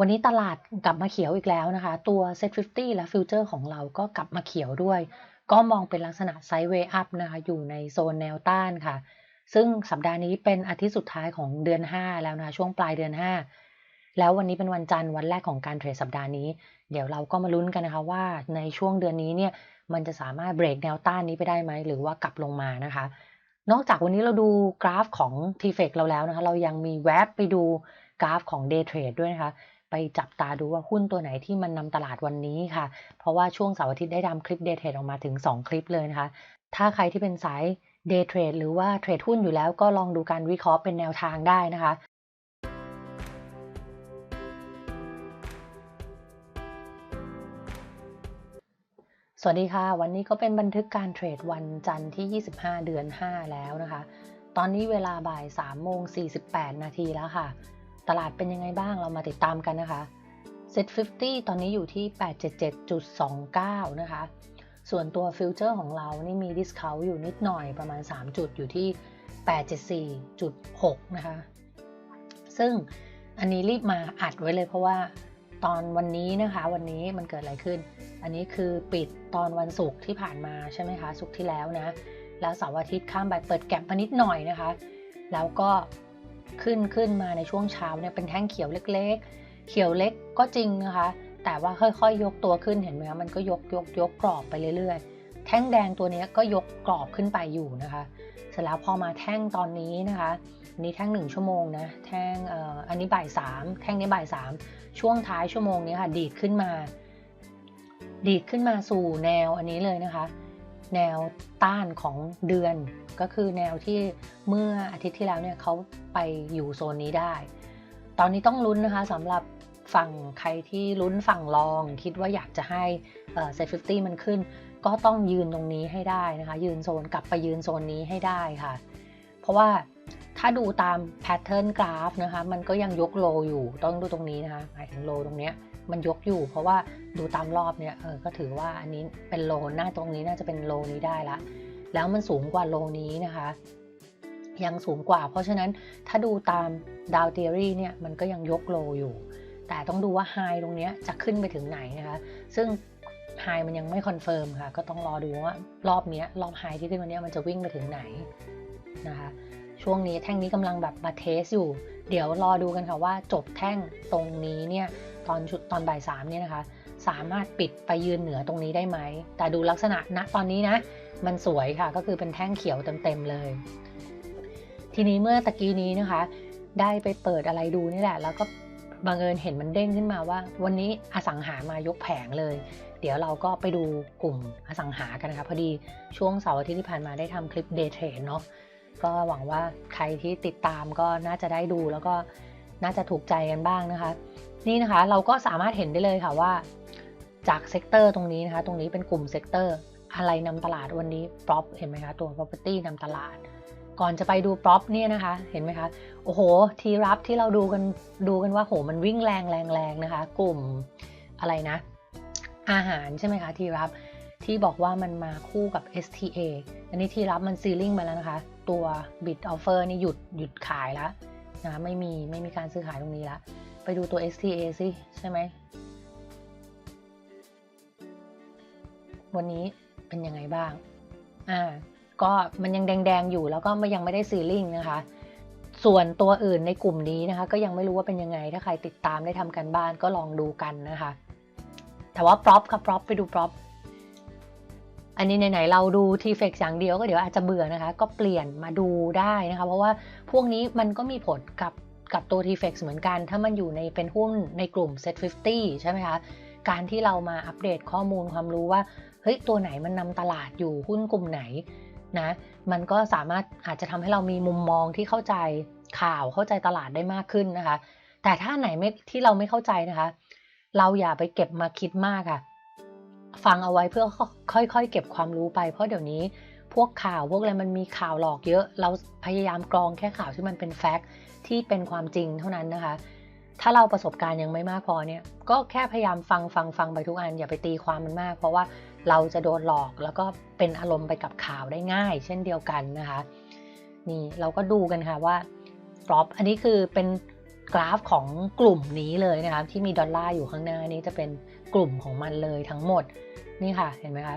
วันนี้ตลาดกลับมาเขียวอีกแล้วนะคะ ตัว Set 50 และฟิวเจอร์ของเราก็กลับมาเขียวด้วย ก็มองเป็นลักษณะไซด์เวย์อัพนะคะ อยู่ในโซนแนวต้านค่ะ ซึ่งสัปดาห์นี้เป็นอาทิตย์สุดท้ายของเดือน 5 แล้วนะคะ ช่วงปลายเดือน 5 แล้ววันนี้เป็นวันจันทร์วันแรกของการเทรดสัปดาห์นี้ เดี๋ยวเราก็มาลุ้นกันนะคะว่าในช่วงเดือนนี้เนี่ย มันจะสามารถเบรกแนวต้านนี้ไปได้ไหม หรือว่ากลับลงมานะคะ นอกจากวันนี้เราดูกราฟของ t f e c เราแล้วนะคะ เรายังมีแวบไปดูกราฟของ Day Trade ด้วยนะคะ ไปจับตาดูว่าหุ้นตัวไหนที่มันนำตลาดวันนี้ค่ะ เพราะว่าช่วงเสาร์อาทิตย์ได้ทำคลิป Day Trade ออกมาถึง 2 คลิปเลยนะคะ ถ้าใครที่เป็นสาย Day Trade หรือว่าเทรดหุ้นอยู่แล้วก็ลองดูการวิเคราะห์เป็นแนวทางได้นะคะสวัสดีค่ะ วันนี้ก็เป็นบันทึกการเทรดวันจันทร์ที่ 25 เดือน 5 แล้วนะคะ ตอนนี้เวลาบ่าย3โมง48 นาทีแล้วค่ะ ตลาดเป็นยังไงบ้างเรามาติดตามกันนะคะ Set 50 ตอนนี้อยู่ที่ 877.29 นะคะ ส่วนตัวฟิวเจอร์ของเรานี่มีดิสคาวอยู่นิดหน่อยประมาณ 3 จุดอยู่ที่ 874.6 นะคะ ซึ่งอันนี้รีบมาอัดไว้เลยเพราะว่าตอนวันนี้นะคะวันนี้มันเกิดอะไรขึ้น อันนี้คือปิดตอนวันศุกร์ที่ผ่านมาใช่ไหมคะศุกร์ที่แล้วนะ แล้วเสาร์อาทิตย์ข้ามไปเปิดแก็บมานิดหน่อยนะคะ แล้วก็ ขึ้นขึ้นมาในช่วงเช้าเนี่ยเป็นแท่งเขียวเล็ก ๆ เขียวเล็กก็จริงนะคะ แต่ว่าค่อยๆ ยกตัวขึ้นเห็นไหมคะมันก็ยกยกยกกรอบไปเรื่อยๆ แท่งแดงตัวนี้ก็ยกกรอบขึ้นไปอยู่นะคะ เสร็จแล้วพอมาแท่งตอนนี้นะคะนี่แท่งหนึ่งชั่วโมงนะแท่งอ่ออันนี้บ่ายสามแท่งนี้บ่ายสามช่วงท้ายชั่วโมงนี้ค่ะดีดขึ้นมา ดีดขึ้นมาสู่แนวอันนี้เลยนะคะ แนวต้านของเดือน ก็คือแนวที่เมื่ออาทิตย์ที่แล้วเนี่ยเขาไปอยู่โซนนี้ได้ ตอนนี้ต้องลุ้นนะคะสำหรับฝั่งใครที่ลุ้นฝั่งรอง คิดว่าอยากจะให้เซฟิฟตี้มันขึ้น ก็ต้องยืนตรงนี้ให้ได้นะคะ ยืนโซนกลับไปยืนโซนนี้ให้ได้ค่ะ เพราะว่าถ้าดูตามแพทเทิร์นกราฟนะคะ มันก็ยังยกโลอยู่ต้องดูตรงนี้นะคะหมายถึงโลตรงเนี้ย มันยกอยู่ เพราะว่าดูตามรอบเนี่ยเออก็ถือว่าอันนี้เป็นโลหน้าตรงนี้น่าจะเป็นโลนี้ได้ละ แล้วมันสูงกว่าโลนี้นะคะ ยังสูงกว่า เพราะฉะนั้นถ้าดูตามดาวเทอรี่เนี่ยมันก็ยังยกโลอยู่ แต่ต้องดูว่าไฮตรงนี้จะขึ้นไปถึงไหนนะคะ ซึ่งไฮมันยังไม่คอนเฟิร์มค่ะ ก็ต้องรอดูว่ารอบนี้รอบไฮที่ขึ้นวันนี้มันจะวิ่งไปถึงไหนนะคะช่วงนี้แท่งนี้กำลังแบบมาเทสอยู่ เดี๋ยวรอดูกันค่ะว่าจบแท่งตรงนี้เนี่ย ตอนชุดตอนบ่ายสามเนี่ยนะคะ สามารถปิดไปยืนเหนือตรงนี้ได้ไหม แต่ดูลักษณะณตอนนี้นะ มันสวยค่ะ ก็คือเป็นแท่งเขียวเต็มๆเลย ทีนี้เมื่อตะกี้นี้นะคะ ได้ไปเปิดอะไรดูนี่แหละ แล้วก็บังเอิญเห็นมันเด้งขึ้นมาว่า วันนี้อสังหามายกแผงเลย เดี๋ยวเราก็ไปดูกลุ่มอสังหากันนะคะพอดีช่วงเสาร์อาทิตย์ที่ผ่านมาได้ทำคลิป Day Trade เนาะก็หวังว่าใครที่ติดตามก็น่าจะได้ดูแล้วก็น่าจะถูกใจกันบ้างนะคะ นี่นะคะเราก็สามารถเห็นได้เลยค่ะว่า จากเซกเตอร์ตรงนี้นะคะ ตรงนี้เป็นกลุ่มเซกเตอร์อะไรนำตลาดวันนี้ prop เห็นไหมคะตัว property นำตลาด ก่อนจะไปดู prop เนี่ยนะคะ เห็นไหมคะโอ้โห ทีรับที่เราดูกันดูกันว่าโหมันวิ่งแรงแรงแรงนะคะ กลุ่มอะไรนะ อาหารใช่ไหมคะทีรับที่บอกว่ามันมาคู่กับ STA อันนี้ที่รับมันซีลิงไปแล้วนะคะ ตัว bid offer นี่หยุดหยุดขายแล้วนะไม่มีไม่มีการซื้อขายตรงนี้ละ ไปดูตัว STA สิใช่ไหม วันนี้เป็นยังไงบ้าง อ่า ก็มันยังแดงๆอยู่แล้วก็มันยังไม่ได้ซีลิงนะคะ ส่วนตัวอื่นในกลุ่มนี้นะคะ ก็ยังไม่รู้ว่าเป็นยังไง ถ้าใครติดตามได้ทำกันบ้านก็ลองดูกันนะคะ แต่ว่า prop ค่ะ prop ไปดู prop อันนี้ไหนๆเราดู t f e x อย่างเดียวก็เดี๋ยวอาจจะเบื่อนะคะ ก็เปลี่ยนมาดูได้นะคะ เพราะว่าพวกนี้มันก็มีผลกับ กับตัว t f e x เหมือนกัน ถ้ามันอยู่ในเป็นหุ้นในกลุ่ม Set 50 ใช่ไหมคะ การที่เรามาอัปเดตข้อมูลความรู้ว่า เฮ้ย ตัวไหนมันนำตลาดอยู่หุ้นกลุ่มไหนนะ มันก็สามารถอาจจะทำให้เรามีมุมมองที่เข้าใจข่าวเข้าใจตลาดได้มากขึ้นนะคะ แต่ถ้าไหนไม่ที่เราไม่เข้าใจนะคะ เราอย่าไปเก็บมาคิดมากค่ะ ฟังเอาไว้เพื่อค่อยๆ เก็บความรู้ไป เพราะเดี๋ยวนี้ พวกข่าวพวกอะไรมันมีข่าวหลอกเยอะ เราพยายามกรองแค่ข่าวที่มันเป็นแฟกต์ที่เป็นความจริงเท่านั้นนะคะ ถ้าเราประสบการณ์ยังไม่มากพอเนี่ย ก็แค่พยายามฟังฟังฟังไปทุกอัน อย่าไปตีความมันมาก เพราะว่าเราจะโดนหลอกแล้วก็เป็นอารมณ์ไปกับข่าวได้ง่าย เช่นเดียวกันนะคะ นี่เราก็ดูกันค่ะว่า prop อันนี้คือเป็นกราฟของกลุ่มนี้เลยนะคะที่มีดอลลาร์อยู่ข้างหน้านี้จะเป็นกลุ่มของมันเลยทั้งหมดนี่ค่ะเห็นไหมคะ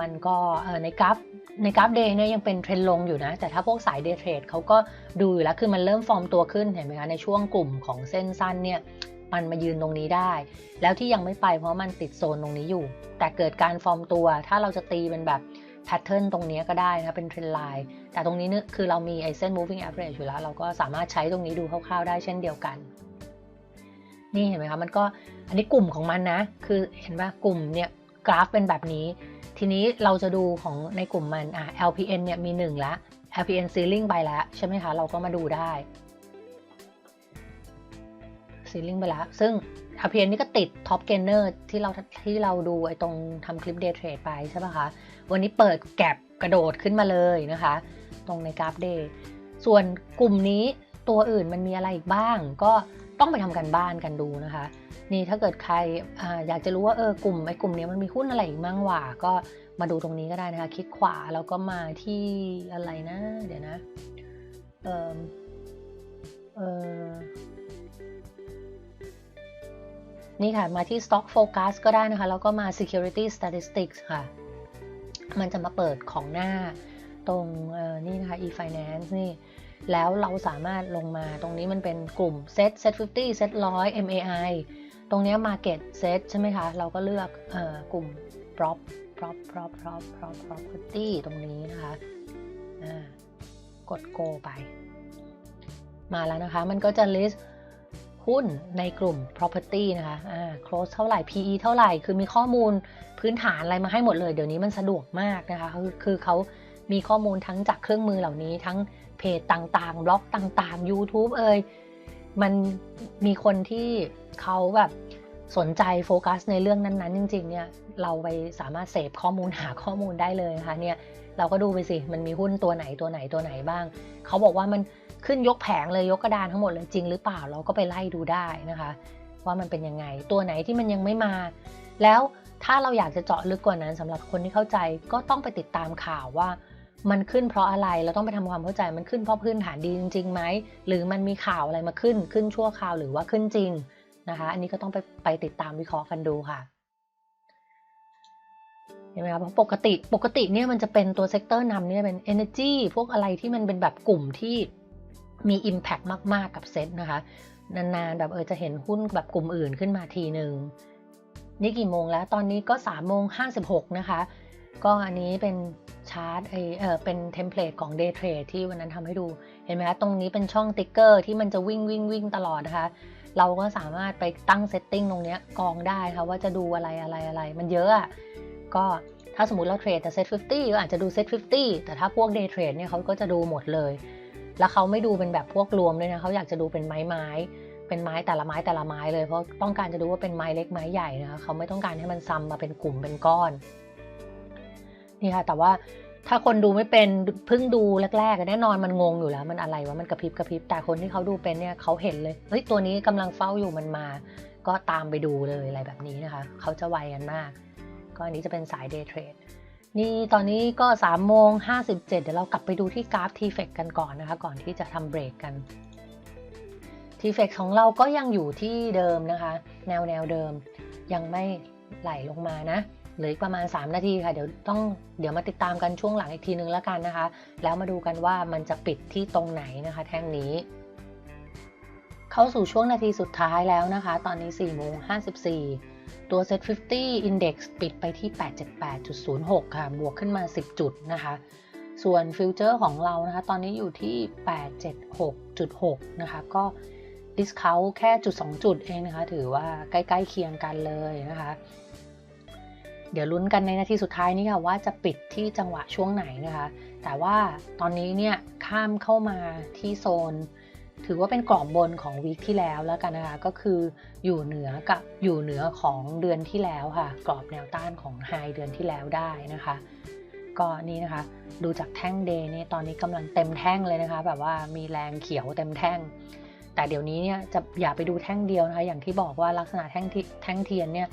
มันก็ในกราฟในกราฟเดย์เนี่ยยังเป็นเทรนลงอยู่นะ แต่ถ้าพวกสายเดย์เทรดเขาก็ดูอยู่แล้ว คือมันเริ่มฟอร์มตัวขึ้นเห็นไหมคะ ในช่วงกลุ่มของเส้นสั้นเนี่ยมันมายืนตรงนี้ได้ แล้วที่ยังไม่ไปเพราะมันติดโซนตรงนี้อยู่ แต่เกิดการฟอร์มตัว ถ้าเราจะตีเป็นแบบแพทเทิร์นตรงนี้ก็ได้นะเป็นเทรนไลน์ แต่ตรงนี้เนี่ยคือเรามีไอเส้น moving average อยู่แล้ว เราก็สามารถใช้ตรงนี้ดูคร่าวๆได้เช่นเดียวกัน นี่เห็นไหมคะ มันก็อันนี้กลุ่มของมันนะ คือเห็นป่ะกลุ่มเนี่ยกราฟเป็นแบบนี้ ทีนี้เราจะดูของในกลุ่มมันอะ LPN เนี่ยมี1แล้ว LPN ceiling ไปแล้วใช่ไหมคะ เราก็มาดูได้ ceiling ไปแล้ว ซึ่ง LPN นี่ก็ติด top gainer ที่เราที่เราดูไอ้ตรงทำคลิป day trade ไปใช่ป่ะคะ วันนี้เปิดแก็บกระโดดขึ้นมาเลยนะคะ ตรงในกราฟ day ส่วนกลุ่มนี้ตัวอื่นมันมีอะไรอีกบ้าง ก็ต้องไปทำกันบ้านกันดูนะคะ นี่ถ้าเกิดใครออยากจะรู้ว่าเออกลุ่มไอ้กลุ่มนี้มันมีหุ้นอะไรอีกมั่งหว่า ก็มาดูตรงนี้ก็ได้นะคะ คลิกขวาแล้วก็มาที่อะไรนะ เดี๋ยวนะเออเออนี่ค่ะ มาที่ Stock Focus ก็ได้นะคะ แล้วก็มา Security Statistics ค่ะ มันจะมาเปิดของหน้าตรงนี่นะคะ e-finance นี่แล้วเราสามารถลงมาตรงนี้มันเป็นกลุ่ม Set Set 50 Set 100 MAI ตรงนี้ Market Set ใช่ไหมคะ เราก็เลือกอกลุ่ม Prop Prop Prop Prop Prop Property ตรงนี้นะคะกด Go ไป มาแล้วนะคะ มันก็จะ list หุ้นในกลุ่ม property นะคะอ่า close เท่าไหร่ PE เท่าไหร่ คือมีข้อมูลพื้นฐานอะไรมาให้หมดเลย เดี๋ยวนี้มันสะดวกมากนะคะ คือคือเขามีข้อมูลทั้งจากเครื่องมือเหล่านี้ ทั้งเพจต่างๆ บล็อกต่างๆ YouTube เอ่ย มันมีคนที่เขาแบบสนใจโฟกัสในเรื่องนั้นๆ จริง ๆ เนี่ยเราไปสามารถเสพข้อมูลหาข้อมูลได้เลยนะคะเนี่ยเราก็ดูไปสิ มันมีหุ้นตัวไหนตัวไหนตัวไหนบ้าง เขาบอกว่ามันขึ้นยกแผงเลยยกกระดานทั้งหมดเลยจริงหรือเปล่าเราก็ไปไล่ดูได้นะคะ ว่ามันเป็นยังไง ตัวไหนที่มันยังไม่มา แล้วถ้าเราอยากจะเจาะลึกกว่านั้นสำหรับคนที่เข้าใจก็ต้องไปติดตามข่าวว่า มันขึ้นเพราะอะไรเราต้องไปทำความเข้าใจมันขึ้นเพราะพื้นฐานดีจริงๆไหมหรือมันมีข่าวอะไรมาขึ้นขึ้นชั่วคราวหรือว่าขึ้นจริงนะคะ อันนี้ก็ต้องไปไปติดตามวิเคราะห์กันดูค่ะเห็นไหมคะเพราะปกติปกติเนี่ยมันจะเป็นตัวเซกเตอร์นำเนี่ยเป็น energy พวกอะไรที่มันเป็นแบบกลุ่มที่มี Impact มาก ๆ กับเซ็ตนะคะ นาน ๆ แบบเออจะเห็นหุ้นแบบกลุ่มอื่นขึ้นมาทีหนึ่งนี่กี่โมงแล้ว ตอนนี้ก็3ามโมงห้นะคะ ก็อันนี้เป็น ชาร์ตไอเออเป็นเทมเพลตของ Day Trade ที่วันนั้นทำให้ดู เห็นไหมคะตรงนี้เป็นช่องติ๊กเกอร์ที่มันจะวิ่งวิ่งวิ่งตลอดนะคะ เราก็สามารถไปตั้งเซตติ้งตรงนี้กองได้ค่ะว่าจะดูอะไรอะไรอะไรมันเยอะอะก็ถ้าสมมติเราเทรดแต่เซต50ก็อาจจะดูเซต50 แต่ถ้าพวก Day Trade เนี่ยเขาก็จะดูหมดเลย แล้วเขาไม่ดูเป็นแบบพวกรวมด้วยนะเขาอยากจะดูเป็นไม้ไม้เป็นไม้แต่ละไม้แต่ละไม้เลยเพราะต้องการจะดูว่าเป็นไม้เล็กไม้ใหญ่นะคะเขาไม่ต้องการให้มันซ้ำมาเป็นกลุ่มเป็นก้อน นี่ค่ะ แต่ว่าถ้าคนดูไม่เป็นเพิ่งดูแรกๆแน่นอนมันงงอยู่แล้ว มันอะไรวะมันกระพริบกระพริบแต่คนที่เขาดูเป็นเนี่ยเขาเห็นเลยเฮ้ยตัวนี้กำลังเฝ้าอยู่มันมา ก็ตามไปดูเลยอะไรแบบนี้นะคะ เขาจะไวกันมาก ก็อันนี้จะเป็นสายเดย์เทรดนี่ตอนนี้ก็3ามโมงห้เดี๋ยวเรากลับไปดูที่กราฟ t f e c กันก่อนนะคะ ก่อนที่จะทำเบรกกัน t f e c ของเราก็ยังอยู่ที่เดิมนะคะ แนวแนวเดิมยังไม่ไหลลงมานะ เหลืออีกประมาณ 3 นาทีค่ะ เดี๋ยวต้องเดี๋ยวมาติดตามกันช่วงหลังอีกทีนึงแล้วกันนะคะ แล้วมาดูกันว่ามันจะปิดที่ตรงไหนนะคะ แท่งนี้ เข้าสู่ช่วงนาทีสุดท้ายแล้วนะคะ ตอนนี้4โมง54 ตัว Set 50 Index ปิดไปที่ 878.06 ค่ะ บวกขึ้นมา 10 จุดนะคะ ส่วนฟิวเจอร์ของเรานะคะ ตอนนี้อยู่ที่ 876.6 นะคะ ก็ดิสคาวแค่จุด 2 จุดเองนะคะ ถือว่าใกล้ ๆ เคียงกันเลยนะคะ เดี๋ยวลุ้นกันในนาทีสุดท้ายนี้ค่ะว่าจะปิดที่จังหวะช่วงไหนนะคะ แต่ว่าตอนนี้เนี่ยข้ามเข้ามาที่โซน ถือว่าเป็นกรอบบนของวีคที่แล้วแล้วกันนะคะ ก็คืออยู่เหนือกับอยู่เหนือของเดือนที่แล้วค่ะ กรอบแนวต้านของไฮเดือนที่แล้วได้นะคะก็นี่นะคะ ดูจากแท่งเดย์นี่ตอนนี้กำลังเต็มแท่งเลยนะคะ แบบว่ามีแรงเขียวเต็มแท่ง แต่เดี๋ยวนี้เนี่ยจะอย่าไปดูแท่งเดียวนะคะ อย่างที่บอกว่าลักษณะแท่งแท่งเทียนเนี่ย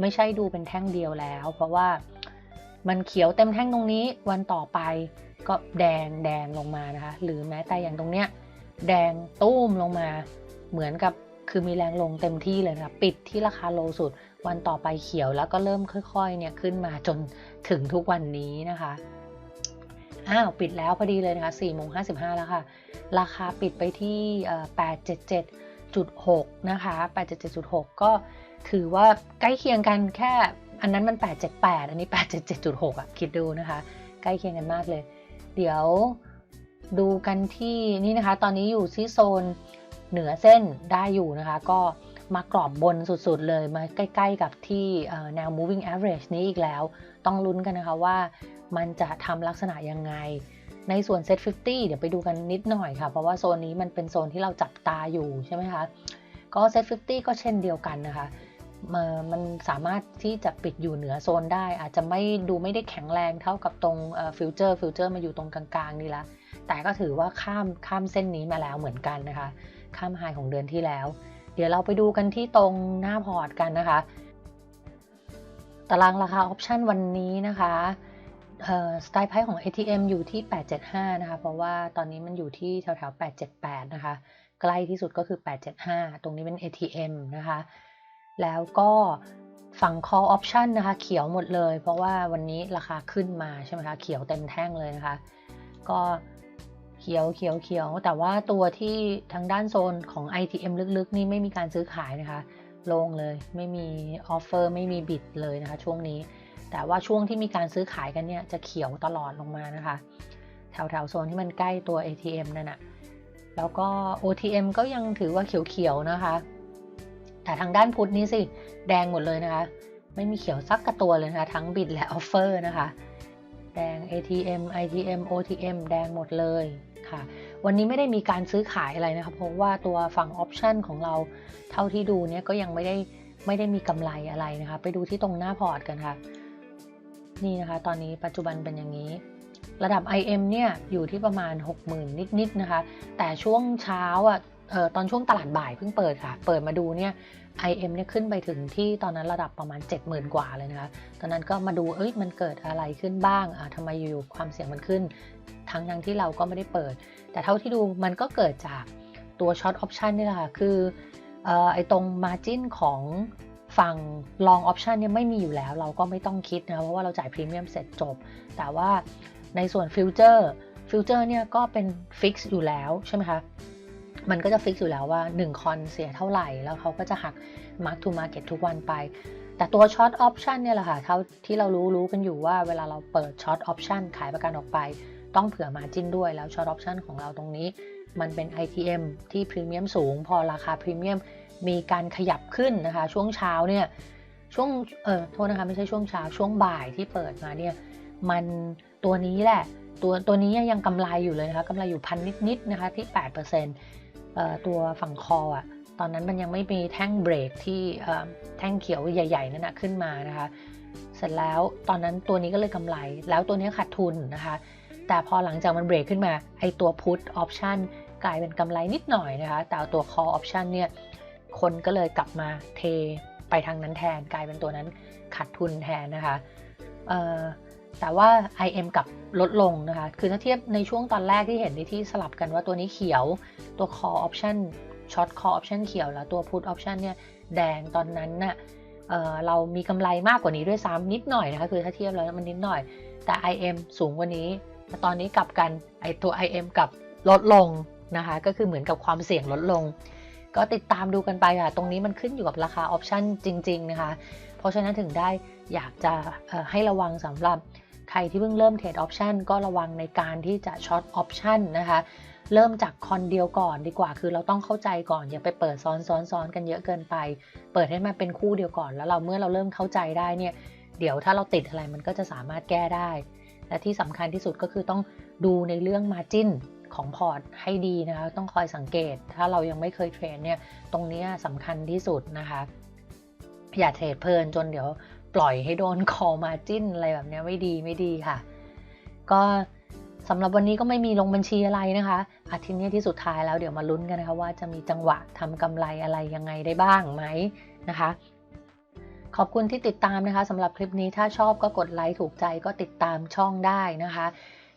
ไม่ใช่ดูเป็นแท่งเดียวแล้ว เพราะว่ามันเขียวเต็มแท่งตรงนี้วันต่อไปก็แดงแดงลงมานะคะ หรือแม้แต่อย่างตรงเนี้ยแดงตุ้มลงมาเหมือนกับคือมีแรงลงเต็มที่เลยนะคะปิดที่ราคาโลสุด วันต่อไปเขียวแล้วก็เริ่มค่อยๆเนี่ยขึ้นมาจนถึงทุกวันนี้นะคะอ้าวปิดแล้วพอดีเลยนะคะ4โมง55 แล้วค่ะ ราคาปิดไปที่เ8.7.6นะคะ 8.7.6 ก็ถือว่าใกล้เคียงกันแค่อันนั้นมัน 878 อันนี้ 877.6อะ คิดดูนะคะ ใกล้เคียงกันมากเลย เดี๋ยวดูกันที่นี่นะคะ ตอนนี้อยู่ที่โซนเหนือเส้นได้อยู่นะคะ ก็มากรอบบนสุดๆเลย มาใกล้ๆกับที่แนว moving average นี้อีกแล้ว ต้องลุ้นกันนะคะว่ามันจะทำลักษณะยังไง ในส่วน Set 50 เดี๋ยวไปดูกันนิดหน่อยค่ะ เพราะว่าโซนนี้มันเป็นโซนที่เราจับตาอยู่ใช่ไหมคะ ก็ Set 50 ก็เช่นเดียวกันนะคะมันสามารถที่จะปิดอยู่เหนือโซนได้ อาจจะไม่ดูไม่ได้แข็งแรงเท่ากับตรงฟิวเจอร์ฟิวเจอร์มาอยู่ตรงกลางๆนี่ละแต่ก็ถือว่าข้ามข้ามเส้นนี้มาแล้วเหมือนกันนะคะ ข้ามไฮของเดือนที่แล้ว เดี๋ยวเราไปดูกันที่ตรงหน้าพอร์ตกันนะคะ ตารางราคาออปชันวันนี้นะคะ สไตล์ไพ่ของ ATM อยู่ที่ 875 นะคะ เพราะว่าตอนนี้มันอยู่ที่แถวๆ 878 นะคะ ใกล้ที่สุดก็คือ 875 ตรงนี้เป็น ATM นะคะ แล้วก็ฝั่ง call option นะคะ เขียวหมดเลย เพราะว่าวันนี้ราคาขึ้นมาใช่ไหมคะ เขียวเต็มแท่งเลยนะคะ ก็เขียวเขียวเขียว แต่ว่าตัวที่ทางด้านโซนของ ITM ลึกๆ นี่ไม่มีการซื้อขายนะคะ ลงเลย ไม่มีออฟเฟอร์ ไม่มีบิดเลยนะคะ ช่วงนี้ แต่ว่าช่วงที่มีการซื้อขายกันเนี่ยจะเขียวตลอดลงมานะคะ แถวแถวโซนที่มันใกล้ตัว ATM นั่นนะแล้วก็ OTM ก็ยังถือว่าเขียวๆนะคะ แต่ทางด้านพุทธนี้สิแดงหมดเลยนะคะ ไม่มีเขียวสักกระตัวเลยนะคะ ทั้งบิดและออฟเฟอร์นะคะ แดง ATM ITM OTM แดงหมดเลยค่ะวันนี้ไม่ได้มีการซื้อขายอะไรนะคะเพราะว่าตัวฝั่งออปชันของเราเท่าที่ดูเนี่ยก็ยังไม่ได้ไม่ได้มีกำไรอะไรนะคะ ไปดูที่ตรงหน้าพอร์ตกันค่ะ นี่นะคะ ตอนนี้ปัจจุบันเป็นอย่างนี้ ระดับ IM เนี่ยอยู่ที่ประมาณ 60,000 นิดๆนะคะ แต่ช่วงเช้าอะออตอนช่วงตลาดบ่ายเพิ่งเปิดค่ะ เปิดมาดูเนี่ย IM เนี่ยขึ้นไปถึงที่ตอนนั้นระดับประมาณ 70,000 กว่าเลยนะคะ ตอนนั้นก็มาดู เอ้ย มันเกิดอะไรขึ้นบ้างอะทำไมอยู่ความเสี่ยงมันขึ้น ทั้งทั้งที่เราก็ไม่ได้เปิด แต่เท่าที่ดูมันก็เกิดจากตัวช็อตออปชันนี่แหละค่ะ คือออไอตรง Margin ของ ฝั่ง long option เนี่ยไม่มีอยู่แล้ว เราก็ไม่ต้องคิดนะเพราะว่าเราจ่ายพรีเมียมเสร็จจบ แต่ว่าในส่วนฟิวเจอร์ฟิวเจอร์เนี่ยก็เป็นฟิกซ์อยู่แล้วใช่ไหมคะ มันก็จะฟิกซ์อยู่แล้วว่า1คอนเสียเท่าไหร่ แล้วเขาก็จะหัก Mark to Market ทุกวันไป แต่ตัวช็อตออปชันเนี่ยแหละค่ะเท่าที่เรารู้รู้กันอยู่ว่าเวลาเราเปิดช็อตออปชันขายประกันออกไป ต้องเผื่อมาจิ้นด้วยแล้วช็อตออปชันของเราตรงนี้ มันเป็น ITM ที่พรีเมียมสูง พอราคาพรีเมียม มีการขยับขึ้นนะคะ ช่วงเช้าเนี่ยช่วงเออโทษนะคะไม่ใช่ช่วงเช้าช่วงบ่ายที่เปิดมาเนี่ยมันตัวนี้แหละตัวตัวนี้ยังกำไรอยู่เลยนะคะกำไรอยู่พันนิดๆนะคะที่ 8%เอ่อตัวฝั่งคออะตอนนั้นมันยังไม่มีแท่งเบรกที่แท่งเขียวใหญ่ ๆ นั่นนะขึ้นมานะคะ เสร็จแล้วตอนนั้นตัวนี้ก็เลยกำไร แล้วตัวนี้ขาดทุนนะคะ แต่พอหลังจากมันเบรกขึ้นมาไอตัว put option กลายเป็นกำไรนิดหน่อยนะคะ แต่ตัว call option เนี่ย คนก็เลยกลับมาเทไปทางนั้นแทนกลายเป็นตัวนั้นขาดทุนแทนนะคะแต่ว่า IM กับลดลงนะคะ คือถ้าเทียบในช่วงตอนแรกที่เห็นในที่สลับกันว่าตัวนี้เขียว ตัว call option short call option เขียว แล้วตัว put option เนี่ยแดงตอนนั้นน่ะเเรามีกำไรมากกว่านี้ด้วยซ้ำนิดหน่อยนะคะ คือถ้าเทียบแล้วมันนิดหน่อย แต่ IM สูงกว่านี้ ตอนนี้กลับกัน ไอตัว IM กับลดลงนะคะ ก็คือเหมือนกับความเสี่ยงลดลง ก็ติดตามดูกันไปค่ะ ตรงนี้มันขึ้นอยู่กับราคาออปชันจริง ๆ นะคะ เพราะฉะนั้นถึงได้อยากจะให้ระวังสำหรับใครที่เพิ่งเริ่มเทรดออปชันก็ระวังในการที่จะช็อตออปชันนะคะ เริ่มจากคอนเดียวก่อนดีกว่า คือเราต้องเข้าใจก่อน อย่าไปเปิดซ้อนซ้อนซ้อนกันเยอะเกินไป เปิดให้มันเป็นคู่เดียวก่อน แล้วเราเมื่อเราเริ่มเข้าใจได้เนี่ย เดี๋ยวถ้าเราติดอะไรมันก็จะสามารถแก้ได้ และที่สำคัญที่สุดก็คือต้องดูในเรื่อง Margin ของพอร์ตให้ดีนะคะ ต้องคอยสังเกต ถ้าเรายังไม่เคยเทรดเนี่ย ตรงนี้สำคัญที่สุดนะคะ อย่าเทรดเพลินจนเดี๋ยวปล่อยให้โดนคอมาจิ้นอะไรแบบนี้ไม่ดีไม่ดีค่ะ ก็สำหรับวันนี้ก็ไม่มีลงบัญชีอะไรนะคะ อาทิตย์นี้ที่สุดท้ายแล้วเดี๋ยวมาลุ้นกันนะคะว่าจะมีจังหวะทำกำไรอะไรยังไงได้บ้างไหมนะคะ ขอบคุณที่ติดตามนะคะสำหรับคลิปนี้ถ้าชอบก็กดไลค์ถูกใจก็ติดตามช่องได้นะคะ